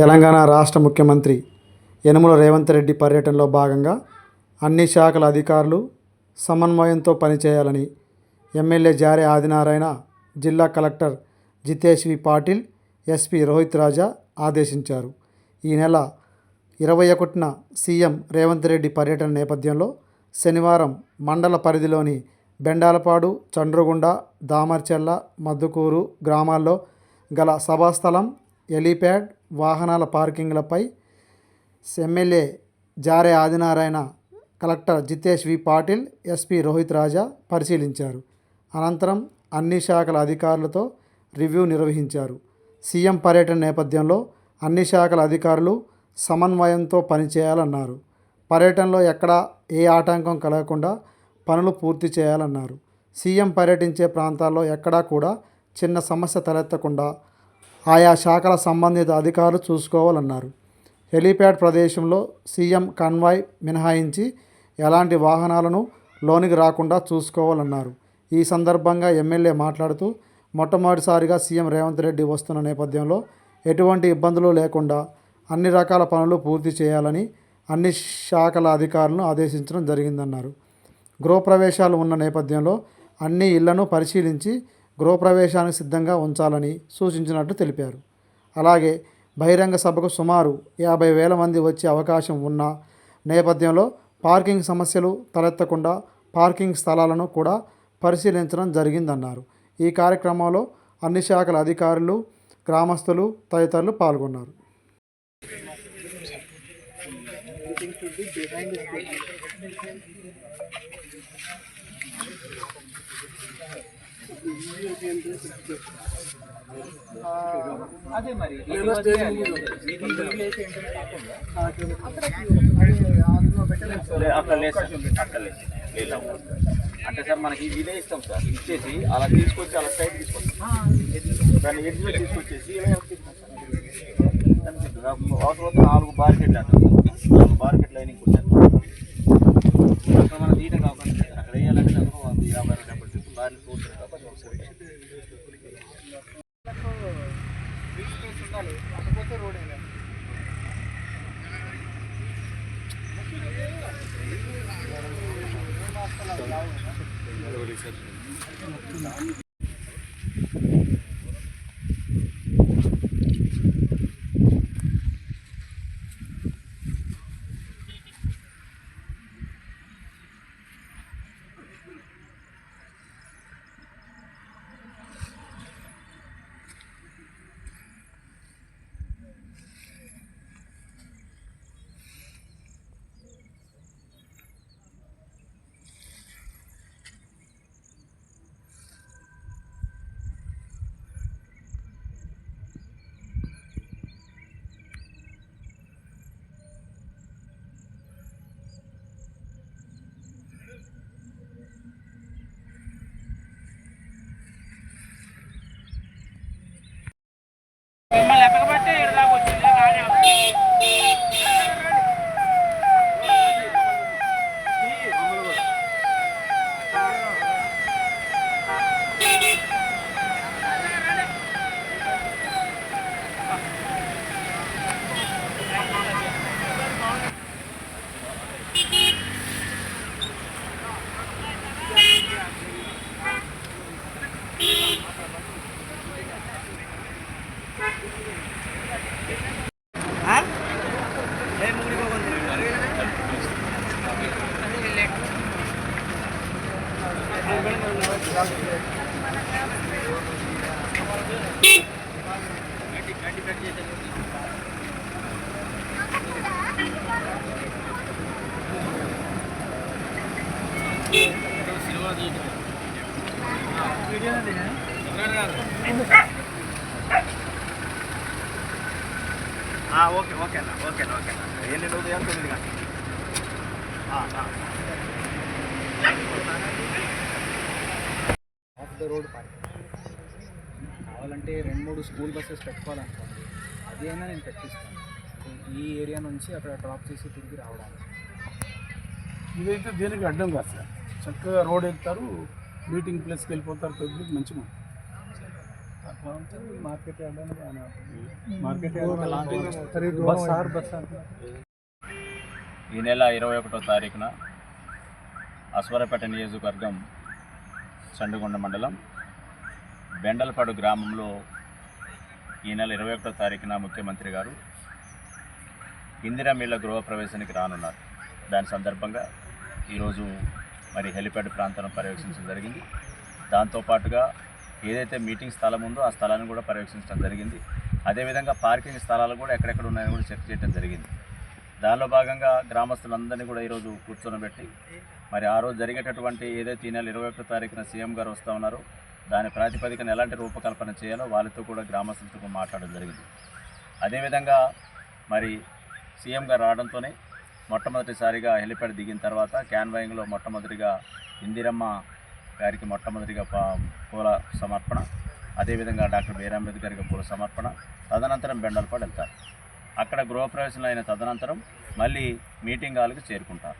తెలంగాణ రాష్ట్ర ముఖ్యమంత్రి యనుమల రేవంత్ రెడ్డి పర్యటనలో భాగంగా అన్ని శాఖల అధికారులు సమన్వయంతో పనిచేయాలని ఎమ్మెల్యే జారే ఆదినారాయణ జిల్లా collector Jitesh V Patil SP Rohit Raja ఆదేశించారు. ఈ నెల ఇరవై ఒకటిన సీఎం రేవంత్ రెడ్డి పర్యటన నేపథ్యంలో శనివారం మండల పరిధిలోని బెండాలపాడు చండ్రగుండ దామర్చెల్ల మద్దుకూరు గ్రామాల్లో గల సభాస్థలం ఎలీప్యాడ్ వాహనాల పార్కింగ్లపై MLA Jare Adinarayana collector Jitesh V. Patil SP Rohit Raja పరిశీలించారు. అనంతరం అన్ని శాఖల అధికారులతో రివ్యూ నిర్వహించారు. సీఎం పర్యటన నేపథ్యంలో అన్ని శాఖల అధికారులు సమన్వయంతో పనిచేయాలన్నారు. పర్యటనలో ఎక్కడా ఏ ఆటంకం కలగకుండా పనులు పూర్తి చేయాలన్నారు. సీఎం పర్యటించే ప్రాంతాల్లో ఎక్కడా కూడా చిన్న సమస్య తలెత్తకుండా ఆయా శాఖల సంబంధిత అధికారులు చూసుకోవాలన్నారు. హెలీప్యాడ్ ప్రదేశంలో సీఎం కన్వాయ్ మినహాయించి ఎలాంటి వాహనాలను లోనికి రాకుండా చూసుకోవాలన్నారు. ఈ సందర్భంగా ఎమ్మెల్యే మాట్లాడుతూ మొట్టమొదటిసారిగా సీఎం రేవంత్ రెడ్డి వస్తున్న నేపథ్యంలో ఎటువంటి ఇబ్బందులు లేకుండా అన్ని రకాల పనులు పూర్తి చేయాలని అన్ని శాఖల అధికారులను ఆదేశించడం జరిగిందన్నారు. గృహప్రవేశాలు ఉన్న నేపథ్యంలో అన్ని ఇళ్ళను పరిశీలించి గృహప్రవేశానికి సిద్ధంగా ఉంచాలని సూచించినట్టు తెలిపారు. అలాగే బహిరంగ సభకు సుమారు యాభై వేల మంది వచ్చే అవకాశం ఉన్న నేపథ్యంలో పార్కింగ్ సమస్యలు తలెత్తకుండా పార్కింగ్ స్థలాలను కూడా పరిశీలించడం జరిగిందన్నారు. ఈ కార్యక్రమంలో అన్ని శాఖల అధికారులు గ్రామస్తులు తదితరులు పాల్గొన్నారు అదే మరి ఇది వదిలేయాలి. ఇది వదిలేసి ఏంటంటే కాకుండా లే- అక్కడ లేదు సార్ అక్కడ అదే మరి అంటే సార్ మనకి ఇదే ఇస్తాం సార్ ఇచ్చేసి అలా తీసుకొచ్చి అలా సైడ్ తీసుకొస్తాం దాన్ని ఎడ్జ్లో తీసుకొచ్చేసి ఇలా వెనక్కి అవసరం నాలుగు బార్కెట్లు అంటారు నాలుగు బార్కెట్ లైనింగ్ కూర్చొని ఉండాలి. లేకపోతే రోడ్ అయినా సార్ ఓకే ఓకే అన్న ఓకే అన్న ఓకే అన్న. ఎన్ని ఉదయం తొమ్మిది గంటలు ఆఫ్ ద రోడ్ పార్కింగ్ కావాలంటే రెండు మూడు స్కూల్ బస్సెస్ పెట్టుకోవాలనుకోండి. అది అయినా నేను పెట్టిస్తాను. ఈ ఏరియా నుంచి అక్కడ డ్రాప్ చేసి తిరిగి రావడానికి. ఇదైతే దేనికి అడ్డం కాదు సార్. చక్కగా రోడ్ ఎక్కుతారు మీటింగ్ ప్లేస్కి వెళ్ళిపోతారు పబ్లిక్ మంచిగా. మార్కెట్ మార్కెట్ ఈ నెల ఇరవై ఒకటో తారీఖున అశ్వరపేట నియోజకవర్గం చండుగొండ మండలం బెండలపాడు గ్రామంలో ఈ నెల ఇరవై ఒకటో తారీఖున ముఖ్యమంత్రి గారు ఇందిరా మిల్ల గృహప్రవేశానికి రానున్నారు దాని సందర్భంగా ఈరోజు మరి హెలిప్యాడ్ ప్రాంతాన్ని పర్యవేక్షించడం జరిగింది. దాంతోపాటుగా ఏదైతే మీటింగ్ స్థలం ఉందో ఆ స్థలాన్ని కూడా పర్యవేక్షించడం జరిగింది. అదేవిధంగా పార్కింగ్ స్థలాలు కూడా ఎక్కడెక్కడ ఉన్నాయని కూడా చెక్ చేయడం జరిగింది. దానిలో భాగంగా గ్రామస్తులందరినీ కూడా ఈరోజు కూర్చొనబెట్టి మరి ఆ రోజు జరిగేటటువంటి ఏదైతే ఈ నెల ఇరవై ఒకటో తారీఖున సీఎం గారు వస్తూ ఉన్నారో దాని ప్రాతిపదికన ఎలాంటి రూపకల్పన చేయాలో వాళ్ళతో కూడా గ్రామస్తులతో మాట్లాడడం జరిగింది. అదేవిధంగా మరి సీఎం గారు రావడంతోనే మొట్టమొదటిసారిగా హెలిప్యాడ్ దిగిన తర్వాత క్యాన్వాయింగ్లో మొట్టమొదటిగా ఇందిరమ్మ గారికి మొట్టమొదటిగా పూల సమర్పణ అదేవిధంగా డాక్టర్ బీర్ అంబేద్కర్కి పూల సమర్పణ తదనంతరం బెండల్పాడు వెళ్తారు. అక్కడ గృహప్రవేశంలో అయిన తదనంతరం మళ్ళీ మీటింగ్ హాల్కి చేరుకుంటారు.